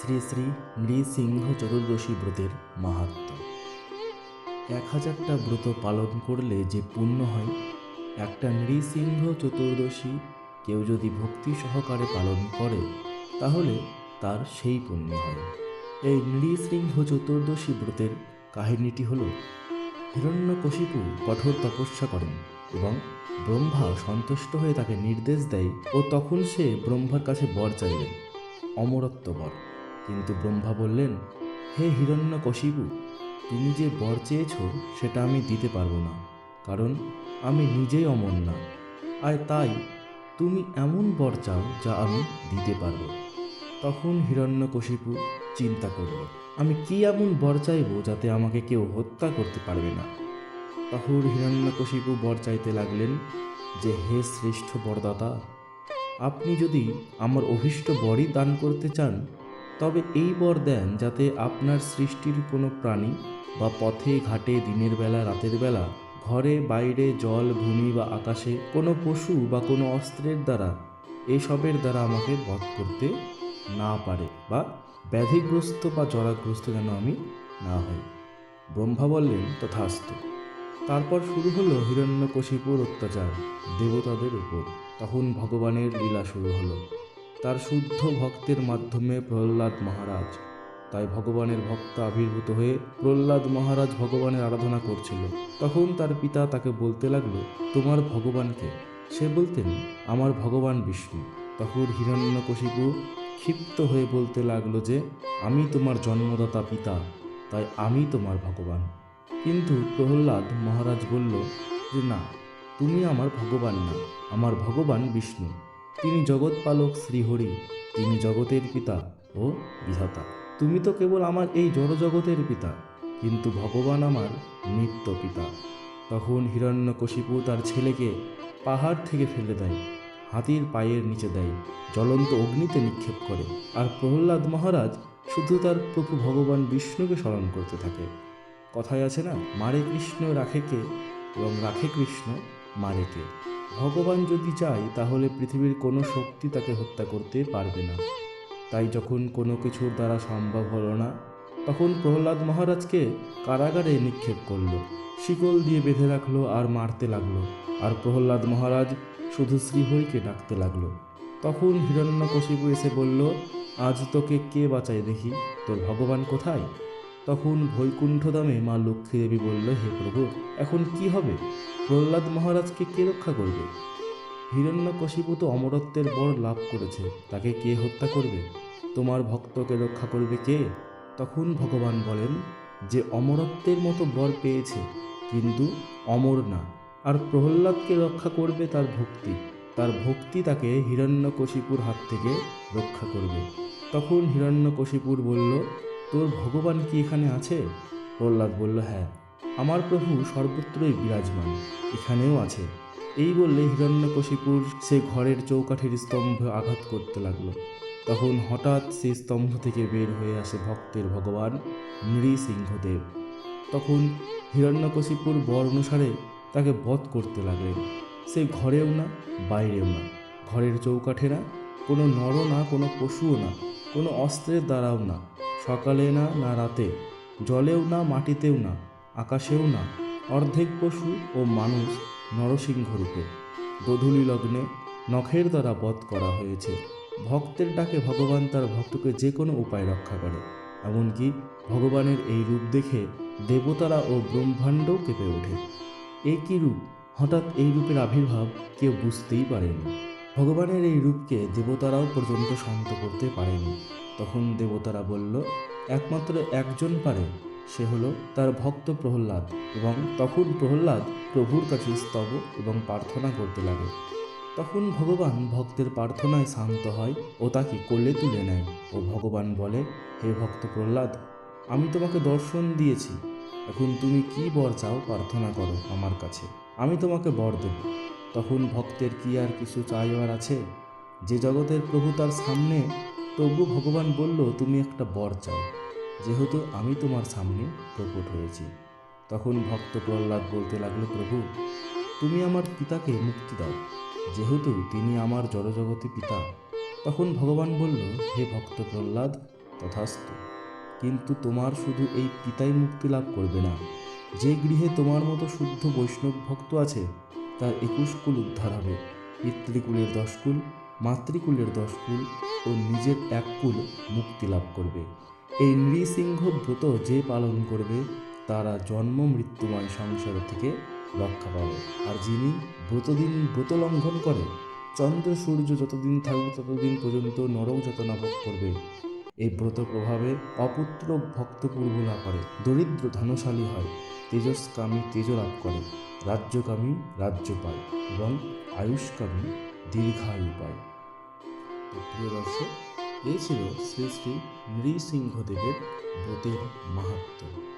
শ্রী শ্রী নৃসিংহ চতুর্দশী ব্রতের মাহাত্ম। এক হাজারটা ব্রত পালন করলে যে পুণ্য হয়, একটা নৃসিংহ চতুর্দশী কেউ যদি ভক্তি সহকারে পালন করে, তাহলে তার সেই পুণ্য হয়। এই নৃসিংহ চতুর্দশী ব্রতের কাহিনীটি হল, হিরণ্যকশিপু কঠোর তপস্যা করেন এবং ব্রহ্মা সন্তুষ্ট হয়ে তাকে নির্দেশ দেয় ও তখন সে ব্রহ্মার কাছে বর চাইলেন, অমরত্ব বর। কিন্তু ব্রহ্মা বললেন, হে হিরণ্যকশিপু, তুমি যে বর চেয়েছ, সেটা আমি দিতে পারব না, কারণ আমি নিজেই অমর না। আর তাই তুমি এমন বর চাও, যা আমি দিতে পারব। তখন হিরণ্যকশিপু চিন্তা করল, আমি কি এমন বর চাইব, যাতে আমাকে কেউ হত্যা করতে পারবে না? তখন হিরণ্যকশিপু বর চাইতে লাগলেন, যে হে শ্রেষ্ঠ বরদাতা, আপনি যদি আমার অভীষ্ট বরই দান করতে চান তবে এই বর দেন যাতে আপনার সৃষ্টির কোনো প্রাণী বা পথে ঘাটে দিনের বেলা, রাতের বেলা, ঘরে, বাইরে, জল, ভূমি বা আকাশে, কোনো পশু বা কোনো অস্ত্রের দ্বারা এসবের দ্বারা আমাকে বধ করতে না পারে বা ব্যাধিগ্রস্ত বা জরাগ্রস্ত যেন আমি না হই। ব্রহ্মা বললেন, তথাস্তু। তারপর শুরু হলো হিরণ্যকশিপুর অত্যাচার, দেবতাদের উপর। তখন ভগবানের লীলা শুরু হলো। তার শুদ্ধ ভক্তের মাধ্যমে প্রহ্লাদ মহারাজ। তাই ভগবানের ভক্ত আবির্ভূত হয়ে প্রহ্লাদ মহারাজ ভগবানের আরাধনা করছিল। তখন তার পিতা তাকে বলতে লাগল, তোমার ভগবানকে সে বলতেন, আমার ভগবান বিষ্ণু। তখন হিরণ্যকশিপু ক্ষিপ্ত হয়ে বলতে লাগল যে, আমি তোমার জন্মদাতা পিতা, তাই আমি তোমার ভগবান। কিন্তু প্রহ্লাদ মহারাজ বলল যে, না, তুমি আমার ভগবান না, আমার ভগবান বিষ্ণু। তিনি জগৎপালক শ্রীহরি, তিনি জগতের পিতা ও বিধাতা। তুমি তো কেবল আমার এই জড়জগতের পিতা, কিন্তু ভগবান আমার নিত্য পিতা। তখন হিরণ্যকশিপু তার ছেলেকে পাহাড় থেকে ফেলে দেয়, হাতির পায়ের নিচে দেয়, জ্বলন্ত অগ্নিতে নিক্ষেপ করে। আর প্রহ্লাদ মহারাজ শুধু তার প্রভু ভগবান বিষ্ণুকে স্মরণ করতে থাকে। কথায় আছে না, মারে কৃষ্ণ, রাখে কে? এবং রাখে কৃষ্ণ, মারে কে? ভগবান যদি চায়, তাহলে পৃথিবীর কোনো শক্তি তাকে হত্যা করতে পারবে না। তাই যখন কোনো কিছুর দ্বারা সম্ভব হলো না, তখন প্রহ্লাদ মহারাজকে কারাগারে নিক্ষেপ করল, শিকল দিয়ে বেঁধে রাখল আর মারতে লাগল, আর প্রহ্লাদ মহারাজ শুধু শ্রীহরিকে ডাকতে লাগল। তখন হিরণ্যকশিপু এসে বলল, আজ তোকে কে বাঁচায় দেখি? তোর ভগবান কোথায়? তখন বৈকুণ্ঠধামে মা লক্ষ্মী দেবী বলল, হে প্রভু, এখন কি হবে? প্রহ্লাদ মহারাজকে কে রক্ষা করবে? হিরণ্যকশিপু তো অমরত্বের বর লাভ করেছে, তাকে কে হত্যা করবে? তোমার ভক্তকে রক্ষা করবে কে? তখন ভগবান বলেন, যে অমরত্বের মতো বর পেয়েছে, কিন্তু অমর না। আর প্রহ্লাদকে রক্ষা করবে তার ভক্তি তার ভক্তি তাকে হিরণ্যকশিপুর হাত থেকে রক্ষা করবে। তখন হিরণ্যকশিপুর বলল তোর ভগবান কি এখানে আছে? প্রহ্লাদ বলল হ্যাঁ। আমার প্রভু সর্বত্রই বিরাজমান, এখানেও আছে। এই বললে হিরণ্যকশিপুর সে ঘরের চৌকাঠের স্তম্ভে আঘাত করতে লাগল। তখন হঠাৎ সেই স্তম্ভ থেকে বের হয়ে আসে ভক্তের ভগবান নৃসিংহদেব। তখন হিরণ্যকশিপুর বর অনুসারে তাকে বধ করতে লাগলেন। সে ঘরেও না, বাইরেও না। ঘরের চৌকাঠে না, কোনো নর না, কোনো পশুও না, কোনো অস্ত্রের দ্বারাও না। সকালে না না রাতে। জলেও না, মাটিতেও না, আকাশেও না। অর্ধেক পশু ও মানুষ নরসিংহ রূপে। গধূলি লগ্নে নখের দ্বারা বধ করা হয়েছে। ভক্তের ডাকে ভগবান তার ভক্তকে যে কোনো উপায় রক্ষা করে। এমনকি ভগবানের এই রূপ দেখে দেবতারা ও ব্রহ্মাণ্ডও কেঁপে ওঠে। এই কী রূপ? হঠাৎ এই রূপের আবির্ভাব কেউ বুঝতেই পারেনি। ভগবানের এই রূপকে দেবতারাও পর্যন্ত শান্ত করতে পারেনি। তখন দেবতারা বলল, একমাত্র একজন পারে। সে হলো তার ভক্ত প্রহ্লাদ এবং তখন প্রহ্লাদ প্রভুর কাছে স্তব এবং প্রার্থনা করতে লাগে। তখন ভগবান ভক্তের প্রার্থনায় শান্ত হয় ও তাকে কোলে তুলে নেয় ও ভগবান বলে, হে ভক্ত প্রহ্লাদ, আমি তোমাকে দর্শন দিয়েছি। এখন তুমি কি বর চাও প্রার্থনা করো আমার কাছে। আমি তোমাকে বর দেব। তখন ভক্তের কি আর কিছু চাইবার আছে? যে জগতের প্রভু তার সামনে, তবু ভগবান বলল, তুমি একটা বর চাও। যেহেতু আমি তোমার সামনে প্রকট হয়েছি। তখন ভক্ত প্রহ্লাদ বলতে লাগল, প্রভু, তুমি আমার পিতাকে মুক্তি দাও। যেহেতু তিনি আমার জড়জগতি পিতা। তখন ভগবান বলল, হে ভক্ত প্রহ্লাদ, তথাস্তু। কিন্তু তোমার শুধু এই পিতাই মুক্তি লাভ করবে না। যে গৃহে তোমার মতো শুদ্ধ বৈষ্ণব ভক্ত আছে তার একুশ কুল উদ্ধার হবে। পিতৃকুলের দশ কুল, মাতৃকুলের দশ কুল ও নিজের এক কুল মুক্তি লাভ করবে। এই নৃসিংহ ব্রত যে পালন করবে, তারা জন্ম মৃত্যুময় সংসার থেকে রক্ষা পাবে। আর যিনি ব্রতদিন ব্রত লঙ্ঘন করে, চন্দ্র সূর্য যতদিন থাকবে ততদিন পর্যন্ত নরক যাতনা ভোগ করবে। এই ব্রত প্রভাবে অপুত্র ভক্ত পূর্ব লাভ করে, দরিদ্র ধনশালী হয়, তেজস্কামী তেজ লাভ করে, রাজ্যকামী রাজ্য পায় এবং আয়ুষ্কামী দীর্ঘায়ু পায়। প্রিয় দর্শক, এই ছিল শ্রী শ্রী নৃসিংহদেবের ব্রতের মাহাত্ম্য